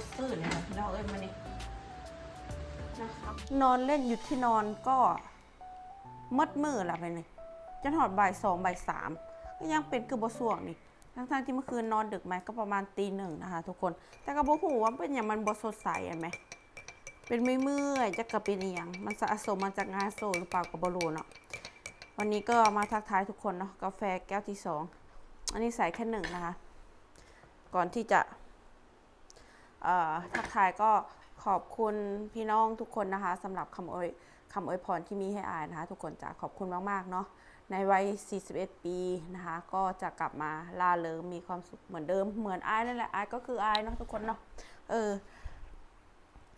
ดซื่อเลยนะพี่น้องเอ้ยมานี่นะครับนอนเล่นอยู่ที่นอนก็มืดมืดละไปนี่จนหอดบ่ายสองบ่ายสามก็ยังเป็นคือบสวงนี่ทั้งๆที่เมื่อคืนนอนดึกไหมก็ประมาณตีหนึ่งนะคะ ทุกคน แต่ก็บอกหูว่าเป็นอย่างมันบสดใสเห็นไหมเป็นไม่เมื่อยจะกระเป็นอหย่างมันสะสมมาจากงานโซหรือเปล่ากับบรูเนาะวันนี้ก็มาทักทายทุกคนเนาะกาแฟแก้วที่สองอันนี้ใส่แค่หนึ่งนะคะ ก่อนที่จะ ทักทายก็ขอบคุณพี่น้องทุกคนนะคะสำหรับคำอวยคำอวยพรที่มีให้อายนะคะ ทุกคนจะขอบคุณมากๆเนาะในวัย 41 ปีนะคะ ก็จะกลับมาล่าเริงมีความสุขเหมือนเดิมเหมือนอายนั่นแหละอายก็คืออายเนาะทุกคนเนาะเออ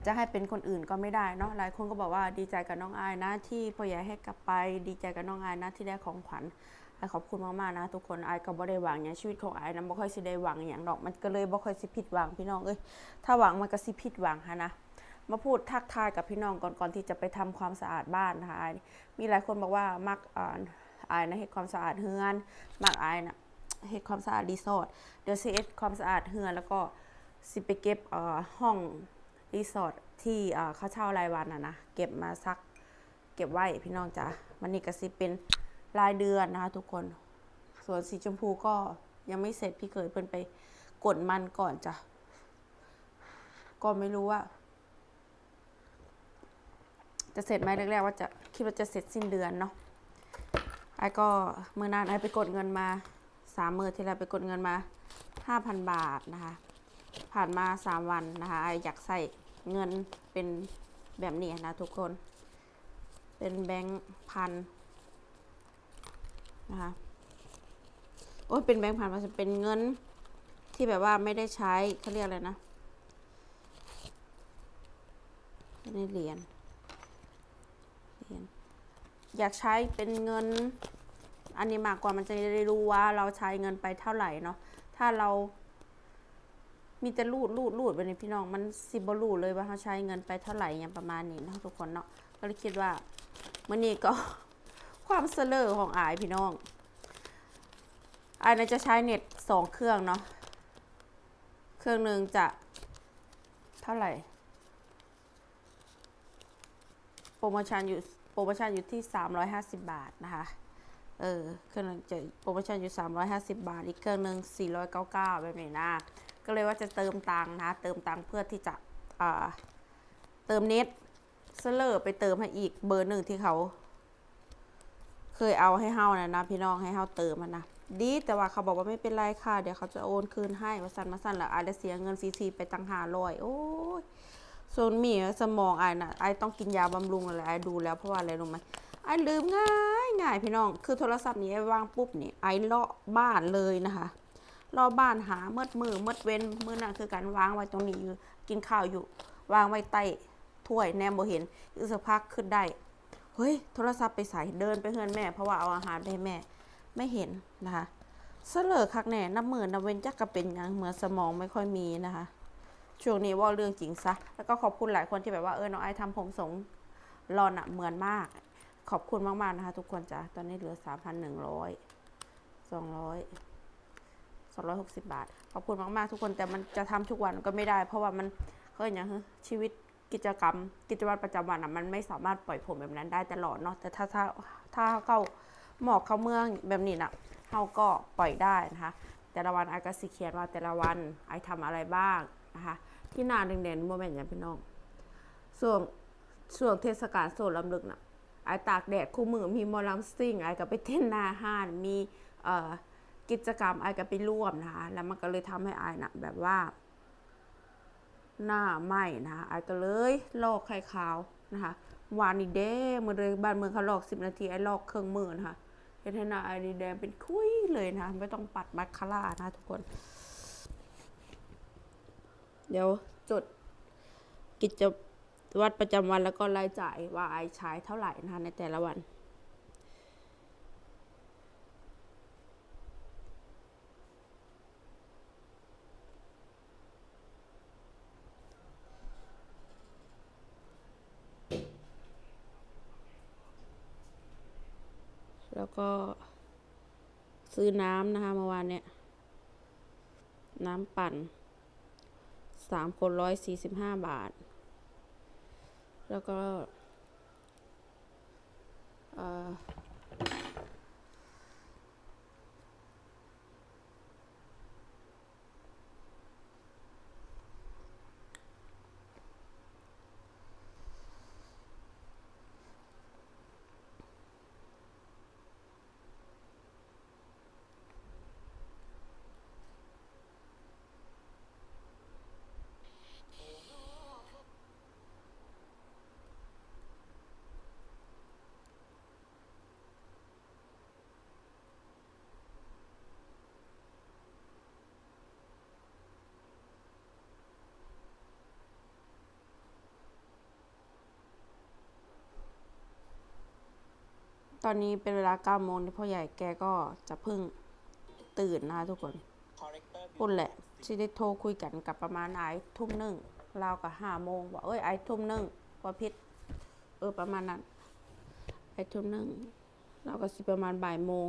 จะให้เป็นคนอื่นก็ไม่ได้เนาะหลายคนก็บอกว่าดีใจกับน้องอายนะที่พ่อใหญ่ให้กลับไป ดีใจกับน้องอายนะที่ได้ของขวัญ ไอขอบคุณมากๆนะทุกคนไอก็บ่ได้หวังอย่างชีวิตของไอายนะบ่ค่อยสิได้หวังอย่างดอกมันก็เลยบ่ค่อยสิผิดหวังพี่น้องเอ้ยถ้าหวังมันก็สิผิดหวังฮะนะมาพูดทักทายกับพี่น้องก่อนก่อนที่จะไปทำความสะอาดบ้านนะคะอายมีหลายคนบอกว่ามักอ่านอายนะเฮ็ดความสะอาดเฮือนมักไอายนะเฮ็ดความสะอาดรีสอร์ทเดี๋ยวสิเฮ็ดความสะอาดเฮือนแล้วก็สิไปเก็บเอ่อห้องรีสอร์ทที่เอ่อเขาเช่ารายวันน่ะนะเก็บมาซักเก็บไว้พี่น้องจ๋ามันนี่ก็สิเป็น รายเดือนนะคะทุกคน ส่วนสีชมพูก็ยังไม่เสร็จพี่เคยเพิ่นไปกดมันก่อนจ้ะ ก็ไม่รู้ว่า จะเสร็จไหมแรกๆว่าจะคิดว่าจะเสร็จสิ้นเดือนเนาะไอ้ก็เมื่อนานไอ้ไปกดเงินมาสามมือที่แล้วไปกดเงินมาห้าพันบาทนะคะ ผ่านมาสามวันนะคะไออยากใส่เงินเป็นแบบนี้นะทุกคน เป็นแบงค์พัน นะคะโอ้ยเป็นแบงค์พันมันจะเป็นเงินที่แบบว่าไม่ได้ใช้เขาเรียกอะไรนะไม่ได้เหรียญเหรียญอยากใช้เป็นเงิน อันนี้มากกว่ามันจะได้รู้ว่าเราใช้เงินไปเท่าไหร่เนาะถ้าเรามีแต่รูดรูดรูดไปในพี่น้องมันสิบรูดเลยว่าเราใช้เงินไปเท่าไหร่อย่างประมาณนี้เนาะทุกคนเนาะก็เลยคิดว่ามื่อนี้ก็ ความเสลอของอายพี่น้องอายน่าจะใช้เน็ตสองเครื่องเนาะ เครื่องหนึ่งจะเท่าไหร่ โปรโมชั่นอยู่โปรโมชั่นอยู่ที่ 350 บาทนะคะ เออ เครื่องหนึงจะโปรโมชั่นอยู่ 350 บาท อีกเครื่องหนึ่ง499แบบนี้นะ ก็เลยว่าจะเติมตังค์นะ เติมตังค์เพื่อที่จะเติมเน็ตเซเลอไปเติมให้อีกเบอร์หนึ่งที่เขา เคยเอาให้เฮานะนะพี่น้องให้เฮาเติมมันนะดีแต่ว่าเขาบอกว่าไม่เป็นไรค่ะ เดี๋ยวเขาจะโอนคืนให้มาสั่นมาสั่นแล้วอาจจะเสียเงินฟรีๆไปตั้งหาร้อยโอ้ยส่วนมีสมองไอ้น่ะไอ้ต้องกินยาบำรุงอะไรไอ้ดูแล้วเพราะว่าอะไรรู้ไหมไอ้ลืมง่ายง่ายพี่น้อง คือโทรศัพท์นี้ไอ้วางปุ๊บนี่ไอ้เลาะบ้านเลยนะคะเลาะบ้านหาเมื่อมือเมื่อเว้นมือนั่นคือการวางไว้ตรงนี้อยู่กินข้าวอยู่ วางไว้ใต้ถ้วยแนมบ่เห็นอีกสักพักขึ้นได้ เฮ้ย โทรศัพท์ไปใส่เดินไปเฮือนแม่ เพราะว่าเอาอาหารไปให้แม่ ไม่เห็นนะคะเสลอคักแน่นับมือนับเว้นจักกระเป็นยังเหมือนสมองไม่ค่อยมีนะคะ ช่วงนี้ว่าเรื่องจริงซะ แล้วก็ขอบคุณหลายคนที่แบบว่าเออน้องไอทำผมสงรอนอะเหมือนมาก ขอบคุณมากๆนะคะ ทุกคนจ้ะตอนนี้เหลือสามพันหนึ่งร้อยสองร้อยสองร้อยหกสิบบาท ขอบคุณมากๆ ทุกคนแต่มันจะทำทุกวันก็ไม่ได้ เพราะว่ามันก็อย่างฮะชีวิต กิจกรรม กิจวัตรประจำวันอะมันไม่สามารถปล่อยผมแบบนั้นได้ตลอดเนาะแต่ถ้าถ้าถ้าเข้าหมอกเข้าเมืองแบบนี้น่ะเขาก็ปล่อยได้นะคะ แต่ละวันไอ้ก็สิเขียนว่าแต่ละวันไอ้ทำอะไรบ้างนะคะ ที่นาแดงๆโมเมนต์อย่างพี่น้องส่วนส่วนเทศกาลโซนลำลึกน่ะไอ้ตากแดดคู่มือมีมอลำซิ่งไอ้ก็ไปเต้นหนาห้านมีเอ่อกิจกรรมไอ้ก็ไปร่วมนะคะแล้วมันก็เลยทำให้ไอน่ะแบบว่า หน้าไหม้นะคะไอ้ก็เลยลอกไข่ขาวนะคะวานนี่แดงมาเลยบ้านเมืองเขาลอกสิบนาทีไอ้ลอกเครื่องมือนะคะเห็นหน้าไอ้นี่แดงเป็นคุยเลยนะคะไม่ต้องปัดมัดคาร่านะทุกคน เดี๋ยวจดกิจวัตรประจำวันแล้วก็รายจ่ายว่าไอ้ใช้เท่าไหร่นะคะในแต่ละวัน ก็ซื้อน้ำนะคะเมื่อวานเนี่ย น้ำปั่นสามคนร้อยสี่สิบห้าบาท แล้วก็ เอ่อ อนนี้เป็นเวลาเก้าโมงที่พ่อใหญ่แกก็จะเพิ่งตื่นนะคะทุกคนปุ่นแหละที่ได้โทรคุยกันกับประมาณไอ้ทุ่มหนึ่งเรากับห้าโมงบอกเอ้ยไอ้ทุ่มหนึ่งว่าพิษเออประมาณนั้นไอ้ทุ่มหนึ่งเราก็สิประมาณบ่ายโมง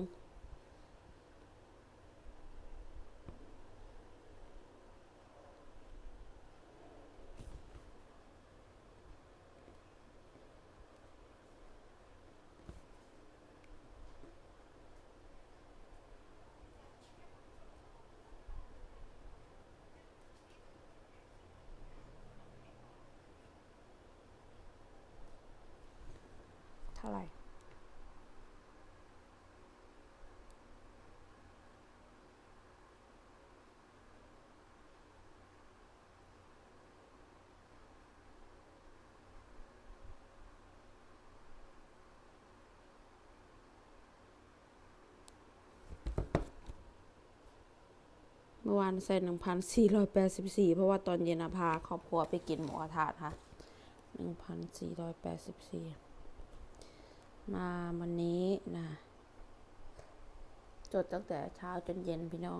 มื่อวานใส่หนึ่งพันสี่ร้อยแปดสิบสี่เพราะว่าตอนเย็นอะพาครอบครัวไปกินหมูกระทะค่ะหนึ่งพันสี่ร้อยแปดสิบสี่มาวันนี้นะ จดตั้งแต่เช้าจนเย็นพี่น้อง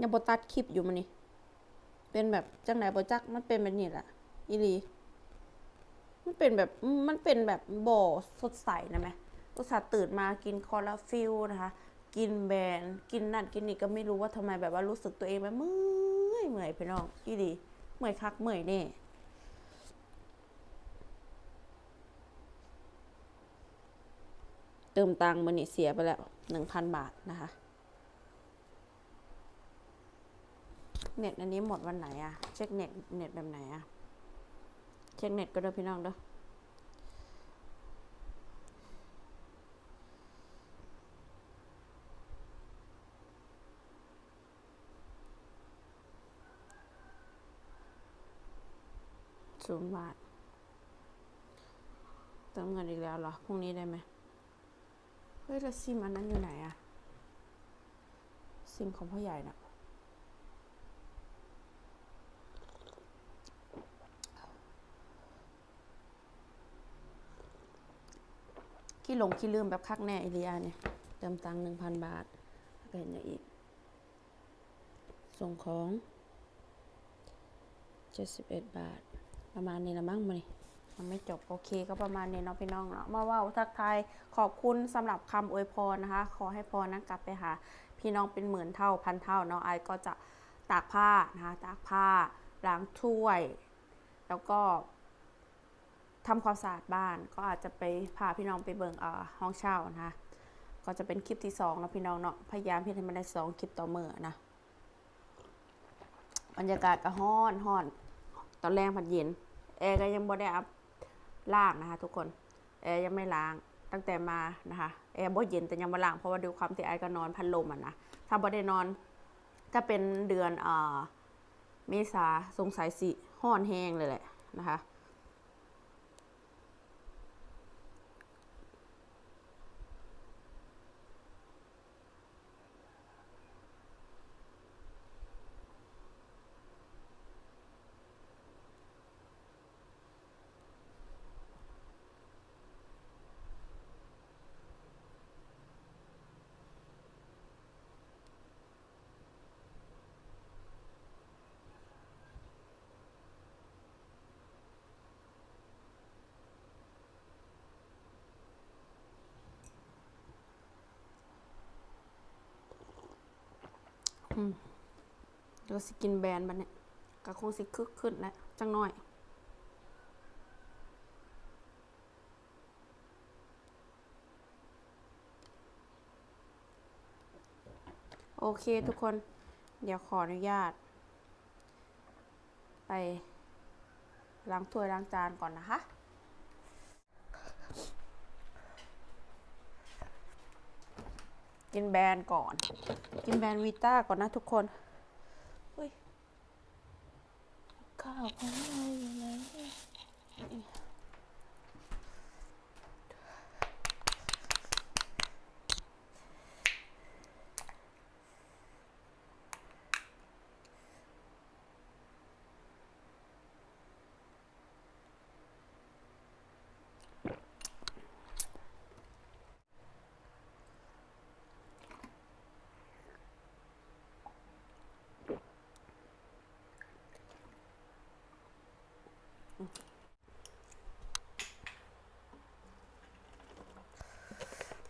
ยังบตัดคลิปอยู่มันนี่ เป็นแบบจังไหนบจัก มันเป็นแบบนี้แหละอีลีมันเป็นแบบมันเป็นแบบบ่อสดใสนะไหมอุตส่าห์ตื่นมากินคอลลาฟิลนะคะ กินแบรนด์กินนั่นกินนี่ก็ไม่รู้ว่าทำไมแบบว่ารู้สึกตัวเองแบบเมื่อยเมื่อยพี่น้องอีลีเมื่อยคักเมื่อยแน่เติมตังค์มันนี่เสียไปแล้วหนึ่งพันบาทนะคะ เน็ตอันนี้หมดวันไหนอะเช็คเน็ตเน็ตแบบไหนอะเช็คเน็ตก็ได้พี่น้องเด้อศูนย์บาทเติมเงินอีกแล้วเหรอ พรุ่งนี้ได้ไหมเฮ้ยแล้วซิมอันนั้นอยู่ไหนอะซิมของพ่อใหญ่น่ะ ขี้หลงขี้ลืมแบบคักแน่อิริยาเนี่ยเติมตังหนึ่งพันบาทก็เห็นอย่างอีก ส่งของเจ็ดสิบเอ็ดบาท ประมาณนี้ละมั้งมันมันไม่จบโอเคก็ประมาณนี้เนาะพี่น้องเนาะมาว่าทักทายขอบคุณสำหรับคำอวยพรนะคะ ขอให้พรนั้นกลับไปหาพี่น้องเป็นหมื่นเท่าพันเท่าเนาะไอก็จะตากผ้านะคะตากผ้าล้างถ้วย แล้วก็ ทำความสะอาดบ้านก็อาจจะไปพาพี่น้องไปเบิ่งห้องเช่านะคะก็จะเป็นคลิปที่สองแล้วพี่น้องเนาะพยายามที่ให้มันได้สองคลิปต่อเมื่อนะบรรยากาศก็ฮ้อนฮ้อนตอนแรงผัดเย็นแอร์ก็ยังบ่ได้อัพล้างนะคะ ทุกคนแอร์ยังไม่ล้างตั้งแต่มานะคะแอร์บ่เย็นแต่ยังบ่ล้างเพราะว่าดูความที่ไอก็นอนพัดลมอะนะถ้าบ่ได้นอนถ้าเป็นเดือนเอ่อเมษาสงสัยสิห้อนแห้งเลยแหละนะคะ เดี๋ยวสิกินแบรนด์บัดเนี่ยก็คงสิคึกขึ้นแล้วจังหน่อยโอเคทุกคน เดี๋ยวขออนุญาต ไปล้างถ้วยล้างจานก่อนนะคะ กินแบรนด์ก่อน กินแบรนด์วีต้าก่อนนะทุกคนเฮ้ยข้าวของเราอยู่ไหน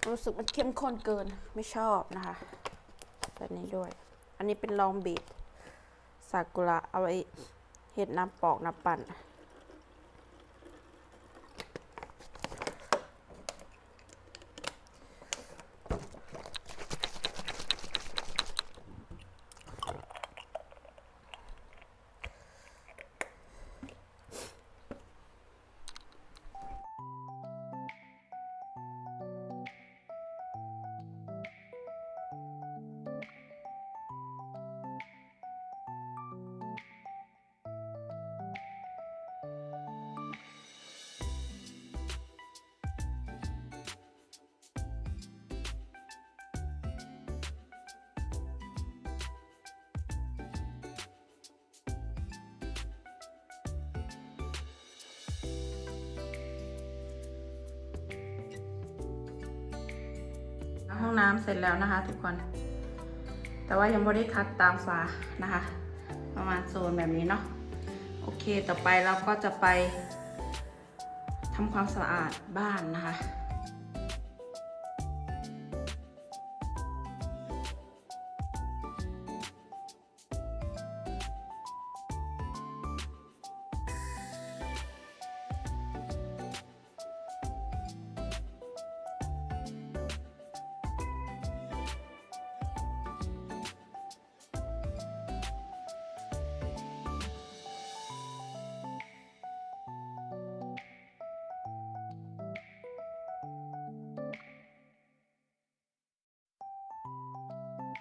รู้สึกมันเข้มข้นเกินไม่ชอบนะคะ แบบนี้ด้วย อันนี้เป็นลองบีบสากุระเอาไว้เห็ดน้ำปอกน้ำปั่น ห้องน้ำเสร็จแล้วนะคะ ทุกคน แต่ว่ายังไม่ได้คัดตามฝานะคะ ประมาณโซนแบบนี้เนาะโอเคต่อไปเราก็จะไปทำความสะอาดบ้านนะคะ